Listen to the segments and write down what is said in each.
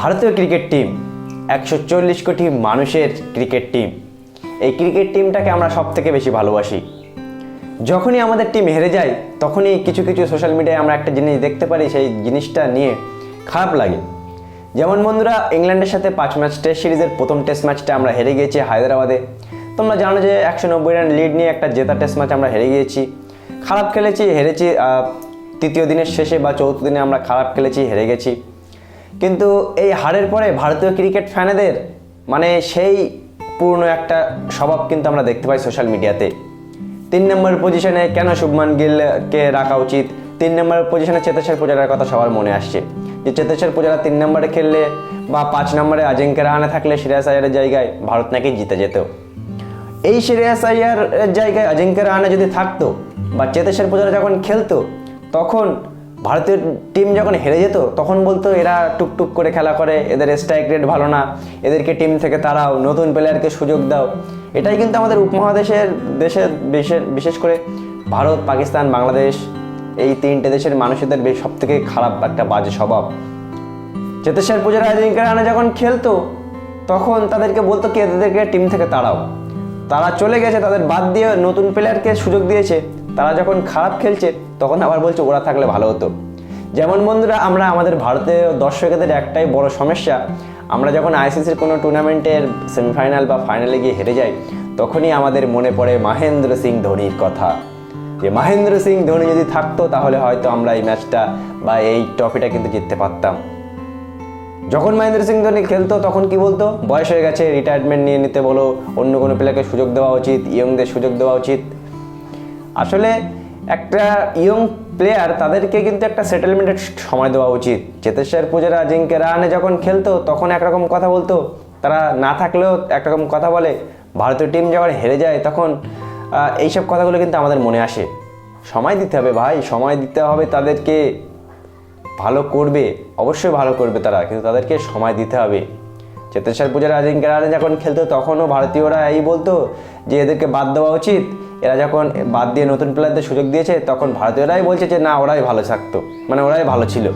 ভারতীয় cricket team, একশো চল্লিশ কোটি মানুষের ক্রিকেট টিম। এই ক্রিকেট টিমটাকে আমরা সব থেকে বেশি ভালোবাসি। যখনই আমাদের টিম হেরে যায়, তখনই কিছু কিছু সোশ্যাল মিডিয়ায় আমরা একটা জিনিস দেখতে পারি, সেই জিনিসটা নিয়ে খারাপ লাগে। যেমন বন্ধুরা, ইংল্যান্ডের সাথে পাঁচ ম্যাচ টেস্ট সিরিজের প্রথম টেস্ট ম্যাচটা আমরা হেরে গিয়েছি হায়দ্রাবাদে। তোমরা জানো যে একশো নব্বই রান লিড নিয়ে একটা জেতা টেস্ট ম্যাচ আমরা হেরে গিয়েছি। খারাপ খেলেছি, হেরেছি তৃতীয় দিনের শেষে বা চৌথ দিনে আমরা খারাপ খেলেছি, হেরে গেছি। কিন্তু এই হারের পরে ভারতীয় ক্রিকেট ফ্যানেদের মানে সেই পূর্ণ একটা স্বভাব কিন্তু আমরা দেখতে পাই সোশ্যাল মিডিয়াতে তিন নম্বর পজিশনে কেন শুভমান গিলকে রাখা উচিত? তিন নম্বর পজিশনে চেতেশ্বর পূজারার কথা সবার মনে আসছে। যে চেতেশ্বর পূজারা তিন নম্বরে খেললে বা পাঁচ নম্বরে আজিঙ্ক্য রাহানে থাকলে সিরাজ আয়ারের জায়গায় ভারত নাকি জিতে যেত। এই শ্রেয়াস আয়ার জায়গায় অজিঙ্ক্য রাহানে যদি থাকতো বা চেতেশ্বর পূজারা যখন খেলতো, তখন ভারতীয় টিম যখন হেরে যেত, তখন বলতো এরা টুকটুক করে খেলা করে, এদের স্ট্রাইক রেট ভালো না, এদেরকে টিম থেকে তারাও নতুন প্লেয়ারকে সুযোগ দাও। এটাই কিন্তু আমাদের উপমহাদেশের দেশের বিশেষ করে ভারত, পাকিস্তান, বাংলাদেশ, এই তিনটে দেশের মানুষদের বেশ সব থেকে খারাপ একটা বাজে স্বভাব। চেতেশ্বর পূজারা অজিঙ্ক্য রাহানে যখন খেলতো, তখন তাদেরকে বলতো কি, এদেরকে টিম থেকে তাড়াও। তারা চলে গেছে, তাদের বাদ দিয়ে নতুন প্লেয়ারকে সুযোগ দিয়েছে। তারা যখন খারাপ খেলছে তখন আবার বলছে, ওরা থাকলে ভালো হতো। যেমন বন্ধুরা, আমরা আমাদের ভারতীয় দর্শকদের একটাই বড় সমস্যা, আমরা যখন আইসিসির কোনো টুর্নামেন্টের সেমিফাইনাল বা ফাইনালে গিয়ে হেরে যাই, তখনই আমাদের মনে পড়ে মহেন্দ্র সিং ধোনির কথা। যে মহেন্দ্র সিং ধোনি যদি থাকতো, তাহলে হয়তো আমরা এই ম্যাচটা বা এই ট্রফিটা কিন্তু জিততে পারতাম। যখন মহেন্দ্র সিং ধোনি খেলতো, তখন কি বলতো? বয়স হয়ে গেছে রিটায়ারমেন্ট নিয়ে নিতে বলো, অন্য কোনো প্লেয়ারকে সুযোগ দেওয়া উচিত, ইয়ংদের সুযোগ দেওয়া উচিত। আসলে একটা ইয়ং প্লেয়ার তাদেরকে কিন্তু একটা সেটেলমেন্টের সময় দেওয়া উচিত। চেতেশ্বর পূজারা, জিঙ্কে রাহানে যখন খেলতো, তখন একরকম কথা বলতো। তারা না থাকলেও একরকম কথা বলে। ভারতীয় টিম যখন হেরে যায়, তখন এইসব কথাগুলো কিন্তু আমাদের মনে আসে। সময় দিতে হবে ভাই, সময় দিতে হবে তাদেরকে। ভালো করবে, অবশ্যই ভালো করবে তারা, কিন্তু তাদেরকে সময় দিতে হবে। চেতেশ্বর পূজার আজিঙ্ক্য রানে যখন খেলতো, তখনও ভারতীয়রা এই বলতো যে, এদেরকে বাদ দেওয়া উচিত। এরা যখন বাদ দিয়ে নতুন প্লেয়ারদের সুযোগ দিয়েছে, তখন ভারতীয়রাই বলছে যে, না, ওরাই ভালো থাকতো। মানে ওরাই ভালো ছিল।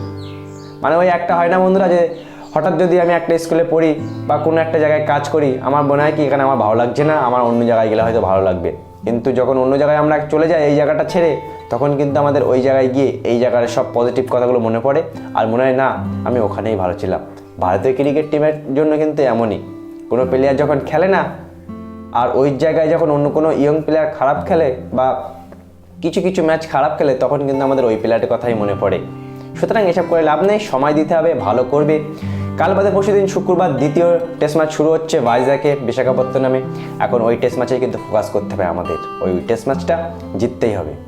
মানে ওই একটা হয় না বন্ধুরা যে, হঠাৎ যদি আমি একটা স্কুলে পড়ি বা কোনো একটা জায়গায় কাজ করি, আমার মনে হয় কি, এখানে আমার ভালো লাগছে না, আমার অন্য জায়গায় গেলে হয়তো ভালো লাগবে। কিন্তু যখন অন্য জায়গায় আমরা চলে যাই, এই জায়গাটা ছেড়ে, তখন কিন্তু আমাদের ওই জায়গায় গিয়ে এই জায়গার সব পজিটিভ কথাগুলো মনে পড়ে আর মনে হয়, না, আমি ওখানেই ভালো ছিলাম। ভারতীয় ক্রিকেট টিমের জন্য কিন্তু এমনই। কোনো প্লেয়ার যখন খেলে না আর ওই জায়গায় যখন অন্য কোনো ইয়ং প্লেয়ার খারাপ খেলে বা কিছু কিছু ম্যাচ খারাপ খেলে, তখন কিন্তু আমাদের ওই প্লেয়ারের কথাই মনে পড়ে। সুতরাং এসব করে লাভ নেই, সময় দিতে হবে, ভালো করবে। কাল বাদে পরশু দিন শুক্রবার দ্বিতীয় টেস্ট ম্যাচ শুরু হচ্ছে ভাইজাকে বিশাখাপত্তনামে। এখন ওই টেস্ট ম্যাচেই কিন্তু ফোকাস করতে হবে আমাদের। ওই টেস্ট ম্যাচটা জিততেই হবে।